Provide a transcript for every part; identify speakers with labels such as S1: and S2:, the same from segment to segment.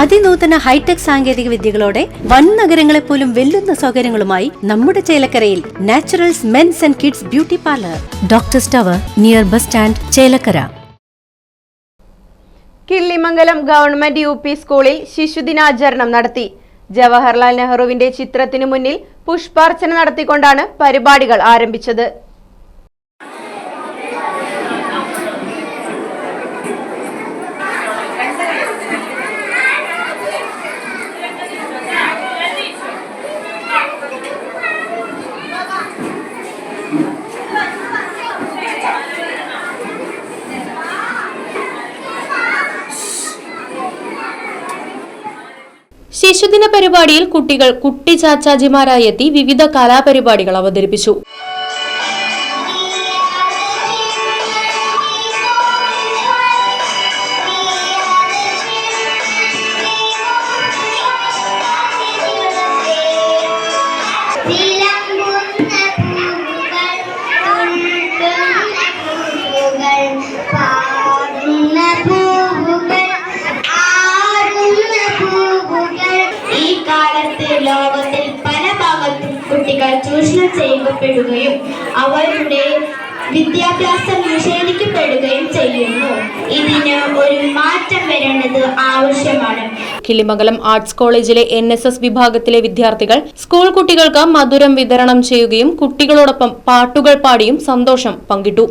S1: അതിനൂതന hi tech സാങ്കേതിക വിദ്യകളോടെ വൻ നഗരങ്ങളെ പോലും വെല്ലുന്ന സൗകര്യങ്ങളുമായി നമ്മുടെ ചേലക്കരയിൽ naturals men's and kids beauty parlour. Doctor tower near bus stand Chelakkara.
S2: Killimangalam government U P സ്കൂളിൽ ശിശുദിനാചരണം നടത്തി. ജവഹർലാൽ നെഹ്റുവിന്റെ ചിത്രത്തിനു മുന്നിൽ പുഷ്പാർച്ചന നടത്തിക്കൊണ്ടാണ് പരിപാടികൾ ആരംഭിച്ചത്.
S3: ശിശുദിന പരിപാടിയിൽ കുട്ടികൾ കുട്ടി ചാച്ചാജിമാരായി എത്തി വിവിധ കലാപരിപാടികൾ അവതരിപ്പിച്ചു
S4: ചൂഷണം ചെയ്യപ്പെടുകയും അവരുടെ വിദ്യാഭ്യാസം നിഷേധിക്കപ്പെടുകയും ചെയ്യുന്നു. ഇതിന് ഒരു മാറ്റം വരേണ്ടത് ആവശ്യമാണ്.
S3: കിളിമംഗലം ആർട്സ് കോളേജിലെ എൻ എസ് എസ് വിഭാഗത്തിലെ വിദ്യാർത്ഥികൾ സ്കൂൾ കുട്ടികൾക്ക് മധുരം വിതരണം ചെയ്യുകയും കുട്ടികളോടൊപ്പം പാട്ടുകൾ പാടിയും സന്തോഷം പങ്കിട്ടു.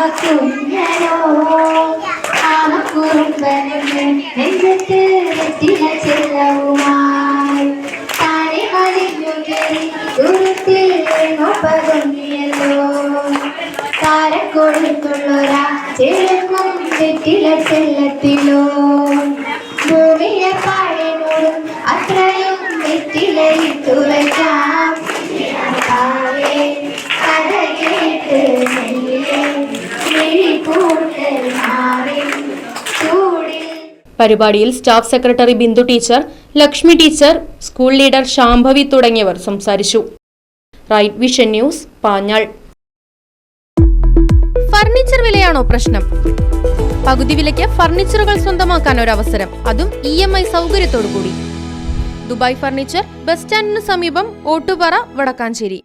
S4: ആമക്കുഞ്ഞനോ ആമക്കുറുമ്പനോ നെഞ്ചത്ത് വെറ്റില ചെല്ലവുമായി താനെ വലിഞ്ഞു കയറി ദൂരത്തിൽ പതുങ്ങിയല്ലോ താരക്കൊടുത്തുള്ളൊരാ ചെലുക്കും വെറ്റില ചെല്ലത്തിലോ ഭൂമിയെ പാടിനോടും അത്രയും വെറ്റിലയിൽ
S3: പരിപാടിയിൽ staff secretary Bindu teacher Lakshmi teacher school leader Shambhavi തുടങ്ങിയവർ സംസാരിച്ചു. Right vision news Panjal. Furniture വിലയാണോ പ്രശ്നം? പകുതി വിലയ്ക്ക് ഫർണിച്ചറുകൾ സ്വന്തമാക്കാൻ ഒരു അവസരം അതും ഇ എം ഐ സൗകര്യത്തോടു കൂടി ദുബായ് ഫർണിച്ചർ ബസ് സ്റ്റാൻഡിന് സമീപം ഓട്ടുപാറ വടക്കാഞ്ചേരി.